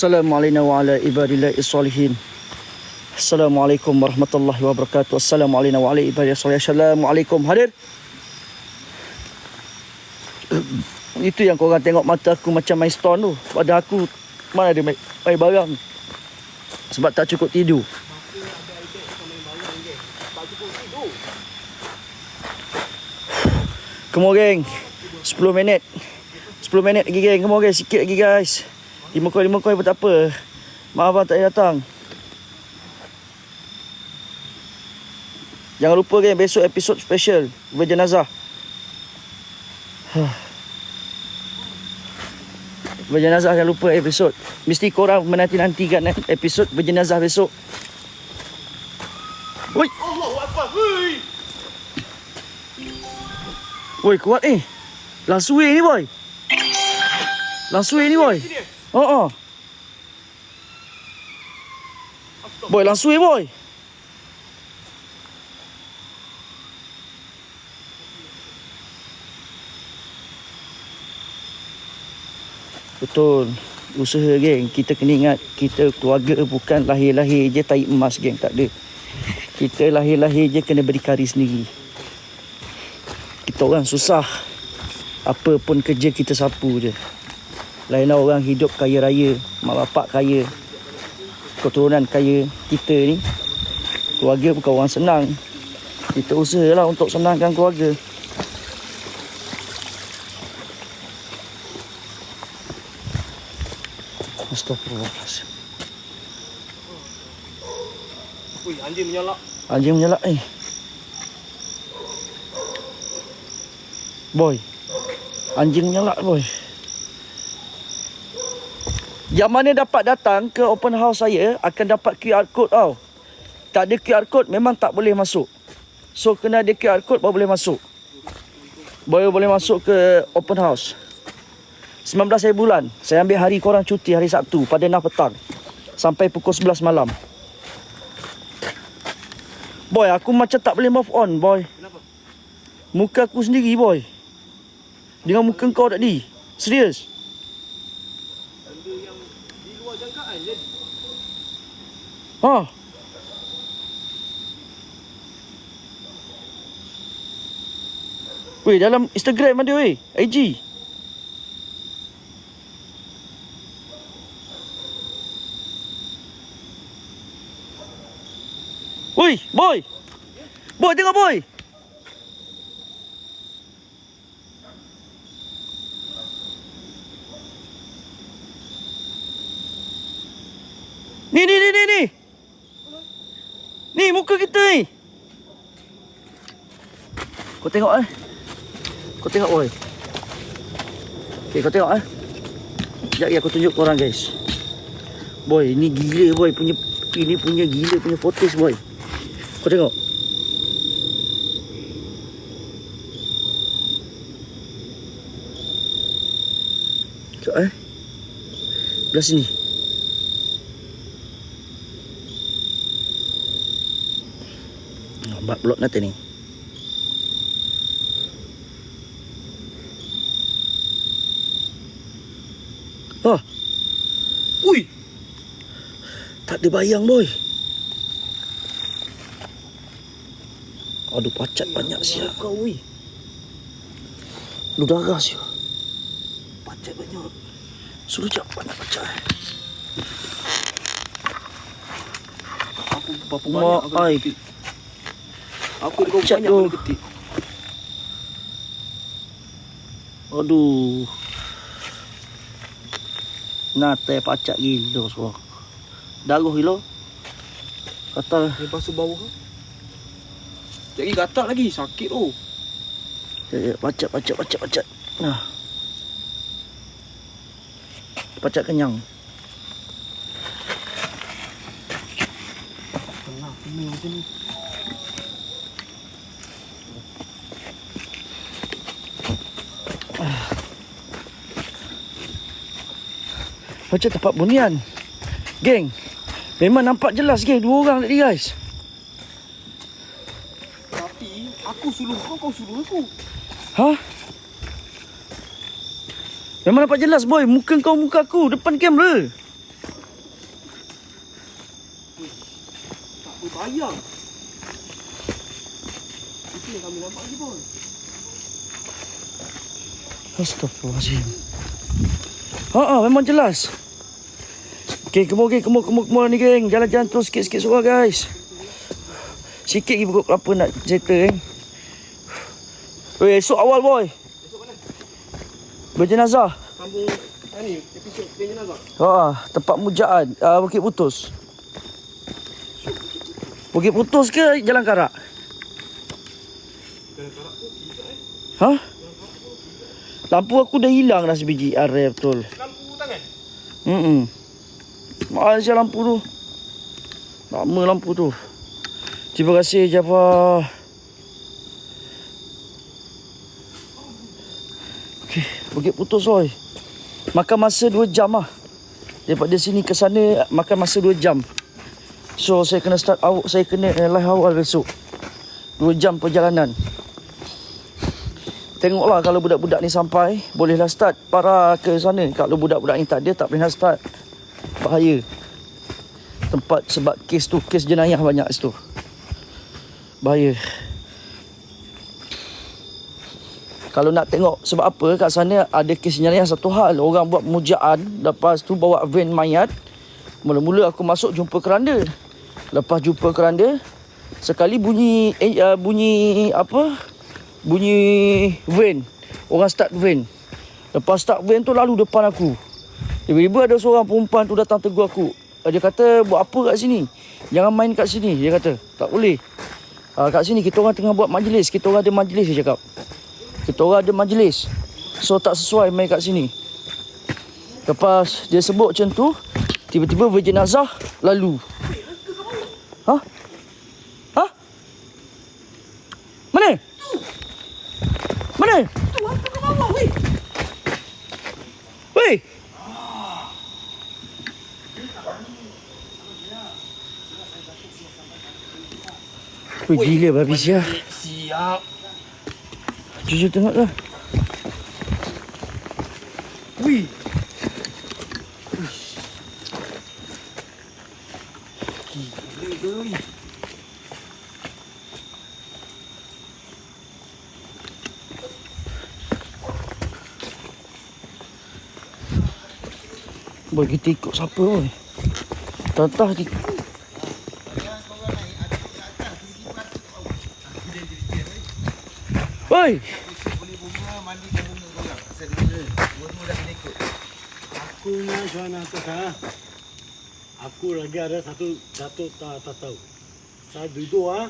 Assalamualaikum warahmatullahi salihin. Assalamualaikum warahmatullahi wabarakatuh. Assalamualaikum warahmatullahi salihin. Assalamualaikum. Hadir. Itu yang korang tengok mata aku macam main stone tu. Pada aku mana ada main, barang. Sebab tak cukup tidur. Geng 10 minit 10 minit lagi geng geng Sikit lagi guys 5 koin 5 koin pun tak apa Maaf abang tak boleh datang Jangan lupa geng Besok episod special Berjenazah Berjenazah jangan lupa episod Mesti korang menanti-nantikan eh, Episod berjenazah besok Oi Allahu Akbar. Hei. Woi kuat ni. Langsung ni boy. Langsung ni boy. Oh oh. Boy langsung boy. Betul. Usaha geng. Kita kena ingat kita keluarga bukan lahir-lahir je tai emas geng. Tak ada. Kita lahir-lahir je kena berdikari sendiri. Kita orang susah. Apa pun kerja kita sapu je. Lainlah orang hidup kaya raya. Mak bapak kaya. Keturunan kaya. Kita ni. Keluarga bukan orang senang. Kita usahalah untuk senangkan keluarga. Astagfirullahaladzim. Ui, anjing menyalak. Anjing menyalak ni. Boy. Anjing menyalak boy. Yang mana dapat datang ke open house saya akan dapat QR code tau. Tak ada QR code memang tak boleh masuk. So kena ada QR code baru boleh masuk. Baru boleh masuk ke open house. 19 hari bulan. Saya ambil hari korang cuti hari Sabtu pada 6 petang. Sampai pukul 11 malam. Boy, aku macam tak boleh move on, boy. Kenapa? Muka aku sendiri, boy. Dengan muka kau tadi. Serius. Benda yang di luar jangkaan jadi. Ha. Weh, dalam Instagram ada weh. IG. Woi, boy. Boy, tengok boy. Ni, ni, ni, ni, ni. Ni muka kita ni. Kau tengok eh. Kau tengok boy. Okay, kau tengok eh. Sekejap aku tunjuk korang guys. Boy, ni gila boy punya ini punya gila punya footage boy. Kau tengok. Sekejap eh. Belah sini. Nampak blok nanti ni. Oh, Ui, tak ada bayang boy. Aduh pacat banyak siap. kau ui. Lu darah siap. Pacat banyak. Suruh jap banyak pacat. eh. Aku berapa Mak, banyak aku ketik. Aku kau Pacat banyak tu. aku ketik. Aduh. Nate pacat gila semua. Darah gila. Kata Lepas tu bawah. Jadi gatal lagi, sakit tu. eh, pacat pacat pacat pacat. Nah. Pacat kenyang. Tengah pening macam ni. Macam tempat bunian. Geng Memang nampak jelas geng. Dua orang tadi guys. Tapi Aku suruh kau Kau suruh aku. Ha? Memang nampak jelas boy. Muka kau muka aku. Depan kamera. Tak berbayang Itu yang kami nampak je boy. Astaghfirullahaladzim Ha ah, memang jelas. Okey, kemo okey, kemo kemo kemo ni geng. Jalan-jalan terus sikit-sikit suara guys. Sikit lagi pukul apa nak cerita eh. Weh, esok awal boy. Esok mana? Berjenazah. Kampung ah, ni, episod Kenya Nazar. Ha, ah, tempat mujaan uh, Bukit Putus. Bukit Putus ke Jalan Karak? Ha? Lampu aku dah hilang dah sebiji areh betul. Lampu tangan. Hmm. Mahal siya lampu tu. Lama lampu tu. Terima kasih Jafar. Okey, Bukit Putus oi. Makan masa 2 jam lah. Daripada sini ke sana makan masa 2 jam. So saya kena start awal saya kena eh, live awal besok. 2 jam perjalanan. Tengoklah kalau budak-budak ni sampai Bolehlah start para ke sana Kalau budak-budak ni tak ada tak boleh nak start Bahaya Tempat sebab kes tu Kes jenayah banyak situ. Bahaya. Kalau nak tengok sebab apa kat sana ada kes jenayah satu hal. Orang buat mujaan Lepas tu bawa van mayat. Mula-mula aku masuk jumpa keranda. Lepas jumpa keranda Sekali bunyi eh, uh, bunyi apa? Bunyi van. Orang start van. Lepas start van tu lalu depan aku. Tiba-tiba ada seorang perempuan tu datang tegur aku. Dia kata, buat apa kat sini? Jangan main kat sini. Dia kata, tak boleh. Ha, kat sini kita orang tengah buat majlis. Kita orang ada majlis dia cakap. Kita orang ada majlis. So tak sesuai main kat sini. Lepas dia sebut macam tu, tiba-tiba berjenazah lalu. Ha? Ha? Mana? Mana? Tu apa ke bawah weh? Weh! Weh, gila babi sia. Siap. Jujur tengoklah. Wih. Gila? Boy, kita ikut siapa boy? Tantah kita. Boy! Aku nak jual atas ah. Aku lagi ada satu satu tak tak tahu. Saya duduk ah.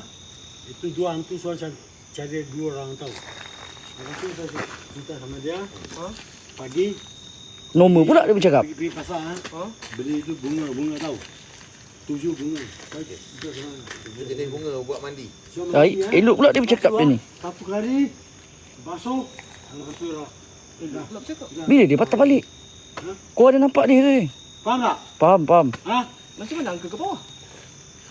Itu dua hantu soal saya cari dua orang tahu. Lepas tu saya cerita sama dia. Ha? Pagi Nombor pula dia bercakap. pergi, pergi pasar ah. Ha? Beli itu bunga bunga tahu. Tujuh bunga. Itu jenis bunga buat mandi. So, Ah, mandi, ah. elok pula dia bercakap dia ni. Satu kali basuh. Lepas tu dah. Dah. Nak bercakap. Bila dia patah balik? Ha? Kau ada nampak dia ke? Faham tak? Faham, faham. Ha? Macam mana angka ke bawah?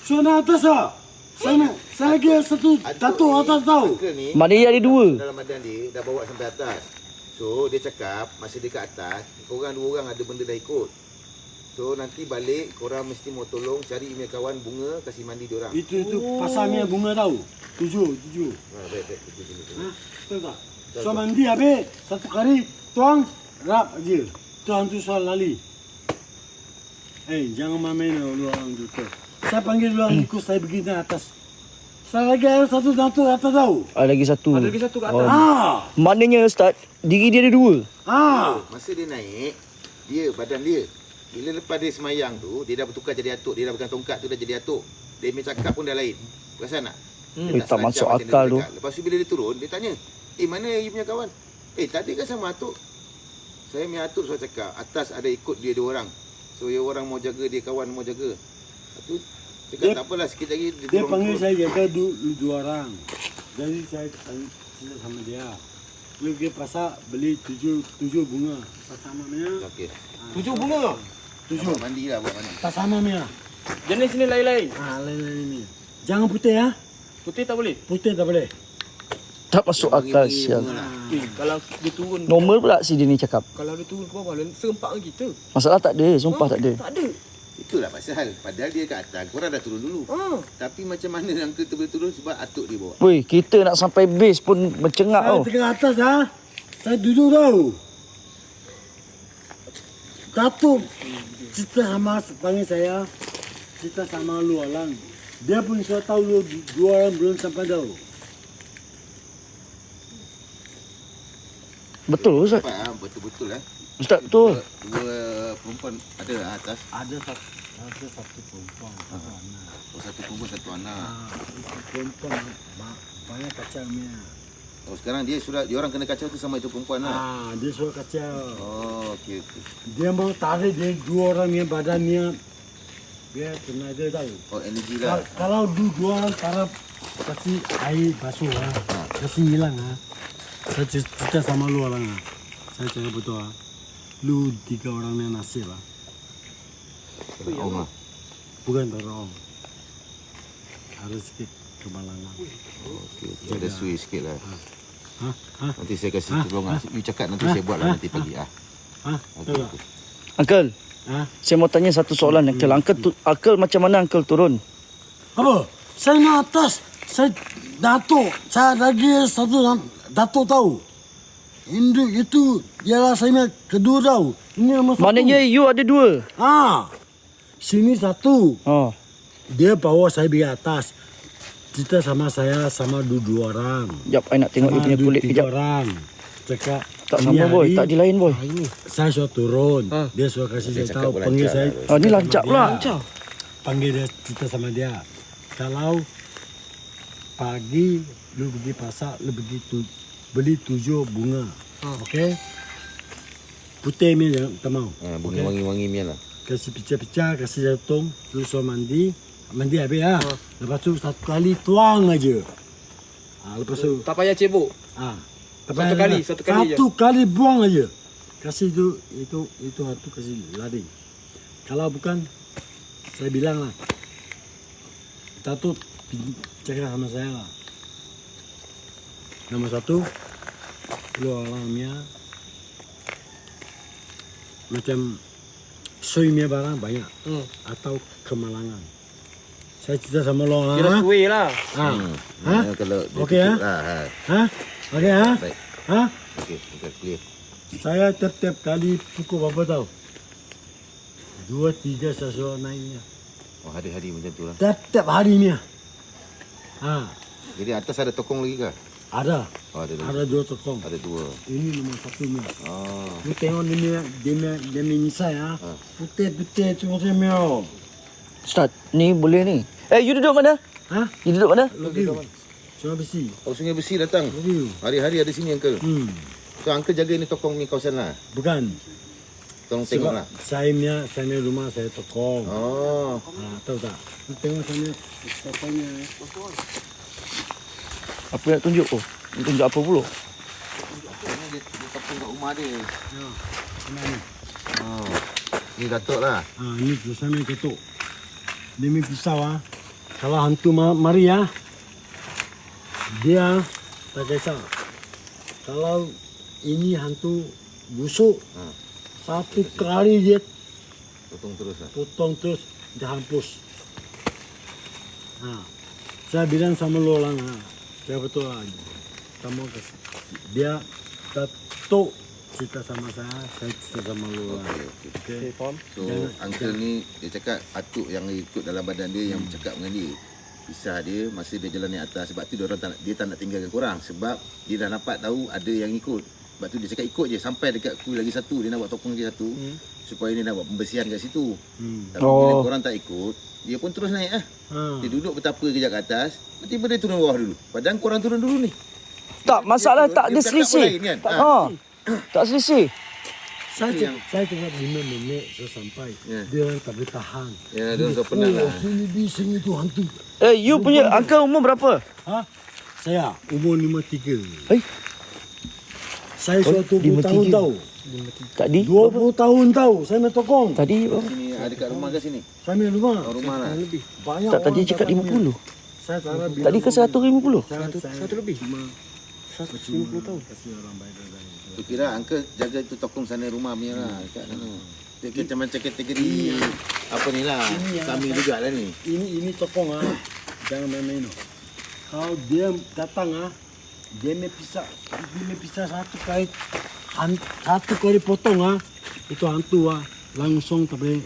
So nak atas ah. Saya saya lagi satu satu atas tahu. Ni Mana dia ada dua? dalam badan dia dah bawa sampai atas. So dia cakap masa dia kat atas, korang dua orang ada benda dah ikut. So nanti balik korang mesti mau tolong cari email kawan bunga kasih mandi dia orang. Itu itu pasarnya bunga tahu. Tujuh, tujuh. Ha baik baik itu jenis. Ha? Betul tak? So mandi habis satu kali tuang rap aja. Tu hantu soal lali. Eh, jangan main lu orang tu. tu. Saya panggil lu orang ikut saya begini atas. Saya lagi ada satu hantu atas tahu. Ada lagi satu. Ada lagi satu kat Oh. atas. Ah, Maknanya Ustaz, diri dia ada dua. ah. Masa dia naik, dia badan dia bila lepas dia semayang tu, dia dah bertukar jadi atuk, dia dah pegang tongkat tu dah jadi atuk. Dia punya cakap pun dah lain. Perasan tak? Hmm. Dia tak selancar masuk akal tu. Lepas tu bila dia turun, dia tanya, "Eh, mana you punya kawan?" "Eh, tadi kan sama atuk." Saya punya atuk suruh cakap, atas ada ikut dia dua orang. So, dia orang mau jaga, dia kawan mau jaga. Lepas tu, cakap Dia- tak apalah, sikit lagi dia, Dia panggil turun." saya jaga du, du, dua orang. Jadi saya tanya sama dia. Dia pasar beli tujuh tujuh bunga. Pasar namanya Okey. Tujuh bunga. Tujuh. Buat mandi lah, buat mandi. Pasar namanya. Jenis ni lain-lain. Ah, lain-lain ni. Jangan putih ya. Putih tak boleh. Putih tak boleh. Tak masuk Yang akal bagi sial. lah. Eh, kalau dia turun Normal pula si dia ni cakap. kalau dia turun ke bawah, dia serempak dengan kita. Masalah tak ada, sumpah tak ada. Tak ada. Itulah pasal padahal dia kat atas, korang dah turun dulu. Ah. Tapi macam mana uncle tu boleh turun sebab atuk dia bawa. Woi, kita nak sampai base pun mencengak Saya tau. tengah atas ha. Saya duduk tau. Datuk cerita sama panggil saya. Cerita sama lu Alang. Dia pun sudah tahu lu dua orang belum sampai tau. Betul Ustaz. Cepat ah, betul-betul eh. Ustaz betul. Dua, dua perempuan ada lah atas. Ada satu ada satu perempuan. Satu anak. Oh, satu perempuan, satu anak. Ah, perempuan ba- banyak kacaunya. Oh, sekarang dia sudah dia orang kena kacau tu sama itu perempuan lah. Ah, dia sudah kacau. Oh, okey okey. Dia mau tarik dia dua orang yang badannya dia tenaga tahu. Oh, energi lah. Kalau du dua orang taruh kasih air basuh lah. Kasih hilang ah. Saya cer- cerita sama lu orang ah. Saya cakap betul ah. Lu tiga orang yang nasib lah. Oh, mah. Bukan terong. Ada sikit kemalangan. Okey, okey. Ada sui sikit lah. Ha? Ha? Nanti saya kasih Ha? tolong ah. You cakap nanti Ha? saya buat lah Ha? nanti pagi ah. Ha? Okey. Tahu tak? okey. Uncle, Ha? saya mau tanya satu soalan Uncle. Uncle, tu, Uncle macam mana Uncle turun? Apa? Saya nak atas. Saya Datuk. Saya lagi satu Datuk tahu. Ini itu ialah saya punya kedua tahu. Ini nombor satu. Maknanya you ada dua. Ha. Sini satu. Oh. Dia bawa saya pergi atas. Cerita sama saya sama dua, dua orang. Jap, I nak tengok Sama punya dua, kulit tiga kejap. orang. Cakap. Tak ini sama boy, hari tak di lain boy. Saya sudah turun. Ha. Dia sudah kasih Dia saya cakap tahu. Panggil lancar saya. Oh, ni cerita lancar pula. dia. Panggil dia cerita sama dia. Kalau pagi lu pergi pasar, lu pergi tu, beli tujuh bunga. Okey? Putih ni jangan tak mau. Ha, bunga wangi-wangi mian lah. Kasih pecah-pecah, kasih jatuh, lu suruh mandi. Mandi habis lah. Lepas tu satu kali tuang aja. Ha, lepas tu Tak payah cebok. Ah. Satu kali, satu kali je. Satu kali buang aja. Kasih itu itu itu satu kasih lari. Kalau bukan saya bilang lah. Satu cakap sama saya lah. Nomor satu, lu orangnya macam suimnya barang banyak Hmm. atau kemalangan. Saya cerita sama lo orang. Kira ah. suwe lah. Ah. Hmm. Ha? Ha? Kalau dia Okey, tutup ha? lah. Ha. Ha? Okey ha? Baik. Ha? Okey, okey, clear. Saya tiap-tiap kali pukul berapa tahu? Dua, tiga saya suruh naiknya. Oh, hari-hari macam tu lah. Tiap-tiap harinya. Ha, Jadi atas ada tokong lagi ke? ada. Oh, ada dua. Ada dua tokong. Ada dua. Ini nomor satunya. Oh. Lu tengok dia punya, dia punya, dia punya nisai ha. Ha. Putih-putih tu macam meo. Ustaz, ni boleh ni. Eh, you duduk mana? Ha? You duduk mana? Lagi. Sungai besi. Oh, Sungai Besi datang. Lagi. Hari-hari ada sini, Uncle. Hmm. So, Uncle jaga ni tokong ni kawasan lah. Bukan. Tolong tengok Sebab lah. saya punya, saya punya rumah saya tokong. Oh. Ha, tahu tak? Tengok sana. Tokongnya. Apa nak tunjuk? Oh, nak tunjuk apa pula? Ini dia, dia tokong kat rumah dia. Ya. Mana ni? Oh. Ni Datuk lah. Ha, ini saya punya punya pisau ah. Kalau hantu ma- mari ah. Dia tak kisah. Kalau ini hantu busuk, Ha. satu kali dia Potong terus lah. potong terus dia hapus. Ha. Saya bilang sama lo orang ha. Saya betul lah. Kamu kes- dia tato cerita sama saya, saya cerita sama orang. Okey, okey. Okay. Okay, faham? So, Jangan- Uncle ni dia cakap atuk yang ikut dalam badan dia yang bercakap dengan dia. Pisah dia masa dia jalan naik atas sebab tu dia orang tak dia tak nak tinggalkan korang sebab dia dah dapat tahu ada yang ikut. Sebab tu dia cakap ikut je sampai dekat kuil lagi satu dia nak buat tokong lagi satu Hmm. supaya dia nak buat pembersihan kat situ. Hmm. Tapi bila Oh. korang tak ikut, dia pun terus naik ah. Ha. Dia duduk bertapa kejap kat atas, tiba-tiba dia turun bawah dulu. Padahal korang turun dulu ni. Tak, masalah dia- tak dia bercakap selisih. lain kan? Tak, Ha. ha. Tak selisih. Saya yang- saya tengok lima minit saya sampai. Ya. Dia orang tak boleh tahan. Ya, dia orang tak penat lah. Oh, sini di sini tu hantu. Eh, you punya uncle umur berapa? Ha? Saya umur 53. Eh, Saya Oh, suatu 53. tahun tahu. tadi 20 tahun tahu saya nak tokong. Tadi? Sini ada dekat rumah ke sini? Saya punya rumah. Oh, rumah lah. Banyak Tak tadi cakap datang 50. ni. Saya tak Tadi ke 150? Saya- Satu- saya satu lebih? Cuma 150 tahun. kasih orang baik-baik. Tu kira uncle jaga tu tokong sana rumah punya lah. Dekat sana. Dia kata macam kategori apa ni lah. Ini yang Kami saya- juga lah ni. Ini ini tokong ah. Jangan main-main. oh. Kalau dia datang ah, dia me pisah, dia me pisah satu kali, han, satu kali potong ah, itu hantu ah, langsung tak boleh.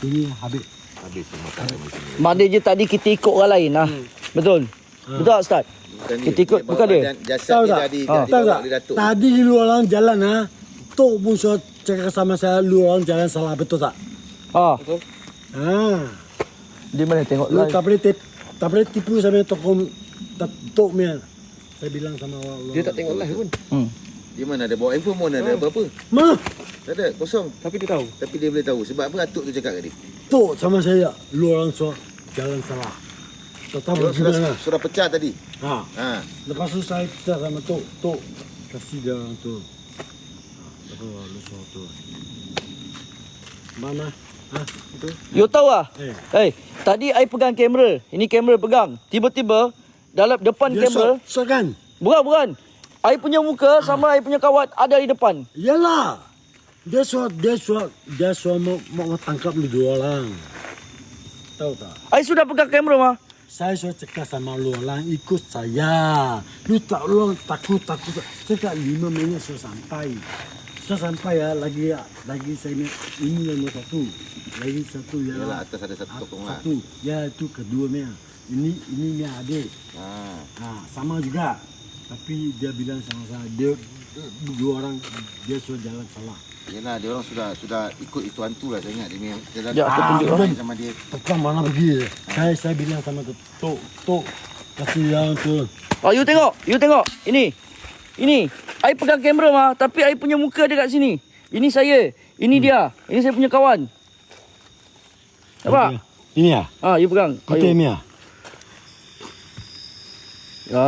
Ini habis. Habis semua tak ada macam ni. Mak dia je tadi kita ikut orang lain lah. Betul? Betul tak Ustaz? Bukan Kita ikut, bawa bukan dia? Jasad Tahu dia tak? dah di, Ah. dah Tahu tak? Datuk. Tadi lu orang jalan ah, Tok pun suruh cakap sama saya, lu orang jalan salah betul tak? Ha. Ah, Di mana tengok lu live? tak boleh tip, tak boleh tipu sama tokoh tak- tok punya. Saya bilang sama orang. Dia tak tengok live pun. Hmm. Dia mana ada bawa handphone pun ada apa-apa. Mana? Tak ada, kosong. Tapi dia tahu. Tapi dia boleh tahu. Sebab apa Datuk tu cakap kat dia? Tok sama saya, lu orang suruh jalan salah. Tak tahu Dia sudah, gimana. sudah pecah tadi. Ha. Ha. Lepas tu saya cerita sama Tok, Tok kasih dia tu. Ha, Lepas tu lu suruh tu. Mana? Ha? Itu? You tahu ah? Eh. Eh, tadi I pegang kamera. Ini kamera pegang. Tiba-tiba dalam depan Dia kamera, suruh, suruh kan? bukan bukan. I punya muka sama I punya kawat ada di depan. Yalah. Dia suruh, dia suruh, dia suruh mau, mau tangkap dua orang. Tahu tak? I sudah pegang kamera mah. Saya suruh cakap sama lu orang ikut saya. Lu tak lu takut takut. Cakap lima minit sudah sampai. Sudah sampai ya lagi lagi saya ni ini yang nombor satu. Lagi satu ya. Yalah atas ada satu Ah, tokong lah. Satu. Ya itu kedua ni. Ini ini ni adik. Ha. Ha, sama juga. Tapi dia bilang sama saya dia dua orang dia suruh jalan salah. Yalah dia orang sudah sudah ikut itu hantu lah saya ingat dia memang dia dah Ya, aku Ah, tunjuk. betul. sama dia. Tekan mana pergi. Saya saya bilang sama tu. Tok, tok. Kasih yang tu. Oh, you tengok. You tengok. Ini. Ini. I pegang kamera mah, tapi I punya muka ada kat sini. Ini saya. Ini dia. Ini saya punya kawan. Nampak? Ini ya. Ha, you pegang. Putih Ayo. ni ya. Ya.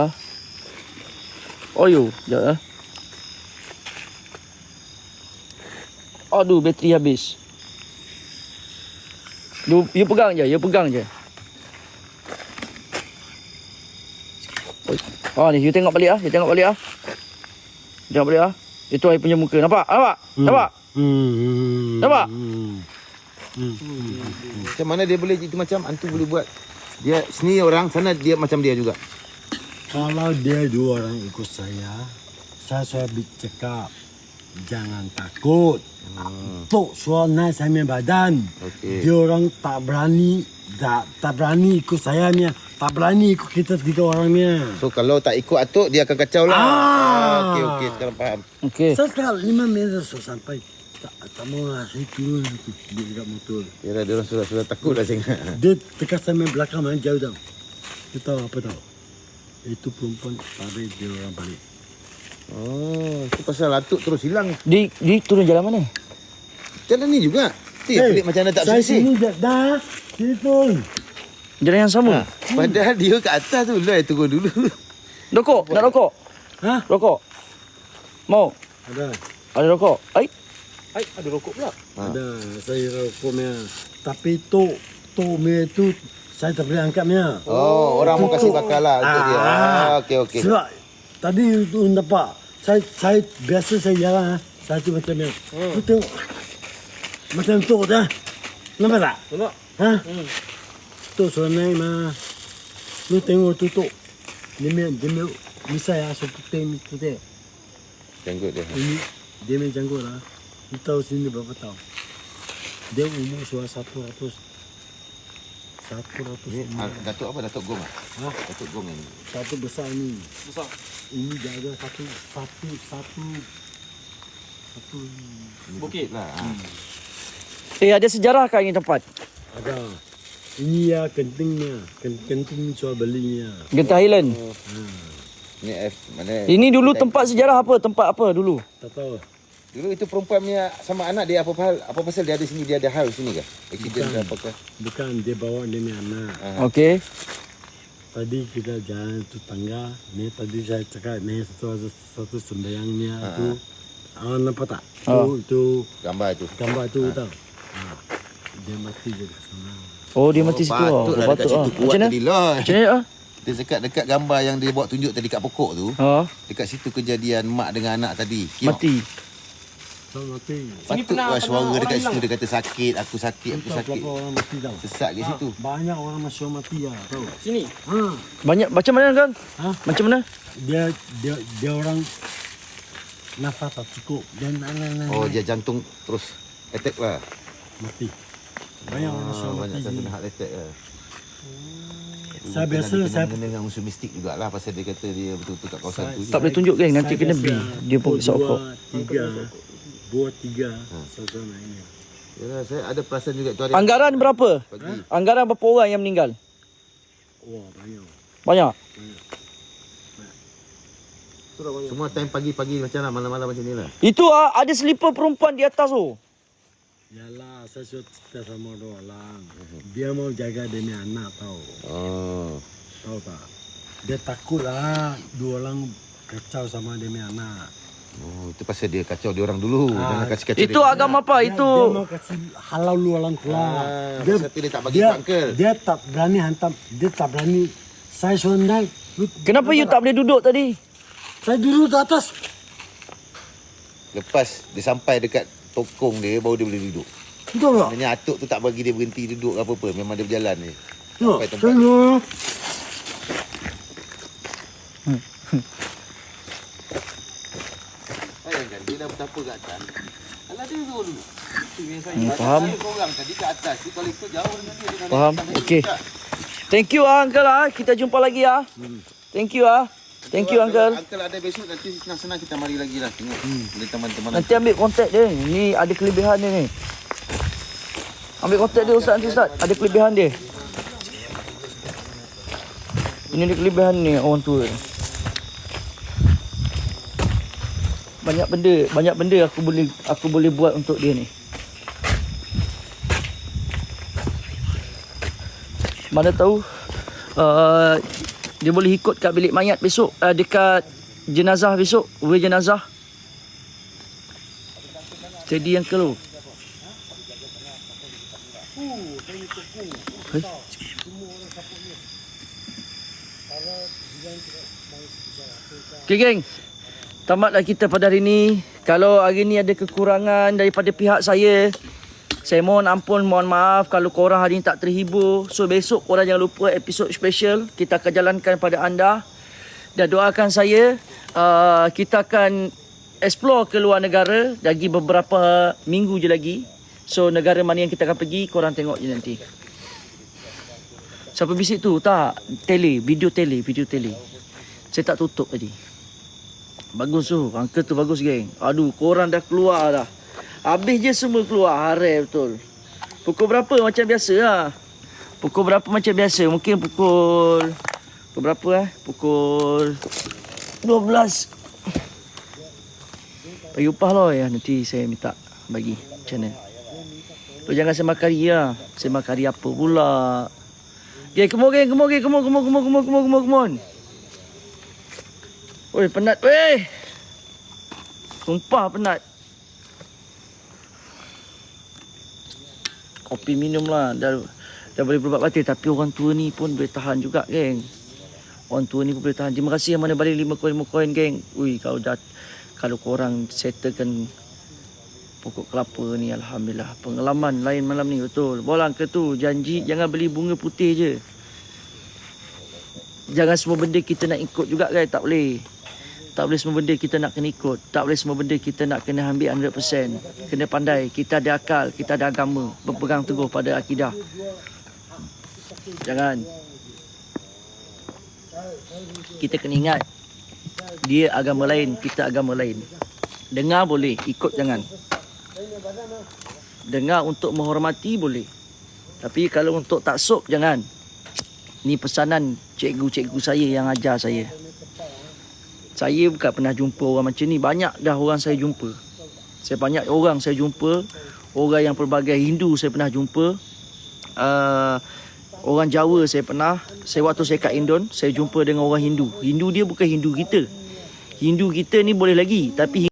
Oh, you. Sekejap ya. Aduh, bateri habis. You, you pegang je. You pegang je. Oi. Ah ni, you tengok balik ah. You tengok balik ah. Tengok balik ah. Itu I punya muka. Nampak? Nampak? Nampak? Hmm. Nampak? Hmm. Macam mana dia boleh itu macam hantu boleh buat. Dia sini orang sana dia macam dia juga. Kalau dia dua orang ikut saya, saya sudah bercakap. Jangan takut. Tok suruh naik saya punya badan. Okey. Dia orang tak berani, tak, tak berani ikut saya punya. Tak berani ikut kita tiga orang punya. So kalau tak ikut atuk dia akan kacau lah. Ah. Okey okey sekarang faham. Okey. Saya sekarang lima minit sudah sampai. Tak, tak mau lah, saya turun. Dia dekat motor. Yalah dia orang sudah sudah takut lah saya ingat. Dia dekat saya main belakang main jauh tau. Dia tahu apa tahu? Itu perempuan tarik dia orang balik. Oh, itu pasal atuk terus hilang. Di di turun jalan mana? Jalan ni juga. Si, Eh, pelik macam mana tak Saya sisi. sini dah, dah. Pun. Jalan yang sama. Ha, padahal dia kat atas tu lah turun dulu. Rokok, nak rokok? Ha? Rokok. Mau? Ada. Ada rokok? Ai. Hai, ada rokok pula. Ha. Ada. Saya rokoknya. Tapi tu, tu me tu saya tak boleh angkatnya. Oh, orang mau kasih bakar lah untuk dia. Ah, okey okey. Sebab tadi tu nampak. Saya saya biasa saya jalan. ah. Saya tu macam ni. Hmm. Tu tengok. Macam tu dah. Nampak tak? Nampak? Ha? Hmm. Tu suara naik mah. Lu tengok tu tu. Dia main, dia main. Ni saya asal putih ni putih. Janggut dia. Ini dia main janggut lah. Lu tahu sini berapa tahun? Dia umur suara satu ratus. Satu ratus. Ni ah, Datuk apa? Datuk Gong ah? Ha? Datuk Gong ni. Satu besar ni. Besar. Ini jaga satu satu satu satu Bukit. lah. Ha. Eh ada sejarah kah ini tempat? ada. Ini ya kentingnya, Ken, kenting jual belinya. Getah Highland. Ni F mana? Ini dulu tempat sejarah apa? Tempat apa dulu? Tak tahu. Dulu itu perempuan punya sama anak dia apa hal? Apa pasal dia ada sini dia ada hal sini ke? Accident ke apakah? Bukan dia bawa dia punya anak. Ah. Okey. Tadi kita jalan tu tangga. Ni tadi saya cakap ni satu satu, satu sembayangnya tu. Ah, nampak tak? Ah. Tu, tu Gambar tu. gambar tu tau. Ah. Dia mati je kat sana. Oh dia mati situ. ah. Patutlah Oh, dekat patut ah. situ kuat Macam mana? tadi lah. Macam mana? Dia cakap dekat gambar yang dia buat tunjuk tadi kat pokok tu. Ha, Dekat situ kejadian mak dengan anak tadi. Kiok. mati. Sini Patut pernah- lah suara pernah dekat orang situ hilang. dia kata sakit, aku sakit, aku Tahu sakit. berapa orang mati tau. Sesak kat situ. Banyak orang masuk mati lah tahu. Sini. Ha. Banyak macam mana kan? Ha? Macam mana? Dia dia dia orang nafas tak cukup dan anak-anak Oh, dia jantung terus attack lah. mati. Banyak orang masuk Ah, mati banyak sini. kena heart attack lah. Saya biasa saya kena dengan unsur mistik jugalah pasal dia kata dia betul-betul kat kawasan tu. Tak boleh tunjuk geng nanti saya kena biasa B. Dia pun. Tiga, dua tiga, Ha. satu nak ini. Yalah, saya ada perasan juga tu hari Anggaran berapa? pagi. Anggaran berapa orang yang meninggal? Wah banyak. Banyak. Semua time pagi-pagi macam lah, malam-malam macam ni lah. Itu ah ada selipar perempuan di atas tu. Yalah, saya sudah cerita sama dua orang. Dia mau jaga demi anak tahu. Oh. Tahu tak? Dia takut lah dua orang kacau sama demi anak. Oh, itu pasal dia kacau dia orang dulu. Ah, Jangan kasih kacau Itu dia. agama apa? Dia, Itu dia mau kasih halau lu orang keluar. Ah, dia, pasal tu dia tak bagi dia, uncle. dia tak berani hantam. Dia tak berani. Saya suruh naik. Lu- Kenapa you tak boleh duduk tadi? Saya duduk di atas. Lepas dia sampai dekat tokong dia, baru dia boleh duduk. Betul tak? Maknanya atuk tu tak bagi dia berhenti duduk ke apa-apa. Memang dia berjalan ni. Sampai tempat. Tengok. Bayangkan, dia dah betapa kat atas. Kalau dia duduk dulu. Hmm, faham. Orang tadi kat atas. Dia kalau ikut jauh dengan dia. dia Faham. Okey. Thank you ah uncle ah. Kita jumpa lagi ah. Thank you ah. Thank you uncle. Uncle ada besok nanti senang-senang kita mari lagi lah. Tengok. Boleh teman-teman. Nanti ambil kontak dia. Ni ada kelebihan dia ni. Ambil kontak dia ustaz nanti ustaz. Ada kelebihan dia. Ini ada kelebihan ni orang tua. Banyak benda, banyak benda aku boleh aku boleh buat untuk dia ni. Mana tahu uh, dia boleh ikut kat bilik mayat besok uh, dekat jenazah besok, way jenazah. Jadi yang kalau Hei. Okay geng Tamatlah kita pada hari ini Kalau hari ini ada kekurangan daripada pihak saya Saya mohon ampun, mohon maaf Kalau korang hari ini tak terhibur So besok korang jangan lupa episod special Kita akan jalankan pada anda Dan doakan saya uh, Kita akan explore ke luar negara Lagi beberapa minggu je lagi So negara mana yang kita akan pergi Korang tengok je nanti Siapa bisik tu? Tak. Tele. Video tele. Video tele. Saya tak tutup tadi. Bagus tu. Uncle tu bagus geng. Aduh, korang dah keluar dah. Habis je semua keluar. Harai betul. Pukul berapa macam biasa lah. Pukul berapa macam biasa. Mungkin pukul... Pukul berapa eh? Pukul... 12. Bagi upah lah ya. Nanti saya minta bagi channel. Tu jangan saya makan lah. Saya makan apa pula. Okay, on, geng, on, geng, come on, come on, come on, come on. Oi, penat, weh. Sumpah penat. Kopi minum lah. Dah, dah boleh berubat batin. Tapi orang tua ni pun boleh tahan juga, geng. Orang tua ni pun boleh tahan. Terima kasih yang mana balik 5 koin, 5 koin, geng. Ui, kalau dah, kalau korang settlekan pokok kelapa ni alhamdulillah pengalaman lain malam ni betul bolang ke tu janji jangan beli bunga putih je jangan semua benda kita nak ikut juga guys tak boleh tak boleh semua benda kita nak kena ikut. Tak boleh semua benda kita nak kena ambil 100% kena pandai. Kita ada akal kita ada agama. Berpegang teguh pada akidah. Jangan. Kita kena ingat dia agama lain kita agama lain. Dengar boleh ikut jangan. Dengar untuk menghormati boleh. Tapi kalau untuk taksub jangan. Ni pesanan cikgu-cikgu saya yang ajar saya. Saya bukan pernah jumpa orang macam ni. Banyak dah orang saya jumpa. Saya banyak orang saya jumpa. Orang yang pelbagai Hindu saya pernah jumpa. Uh, orang Jawa saya pernah. Saya waktu saya kat Indon, saya jumpa dengan orang Hindu. Hindu dia bukan Hindu kita. Hindu kita ni boleh lagi. Tapi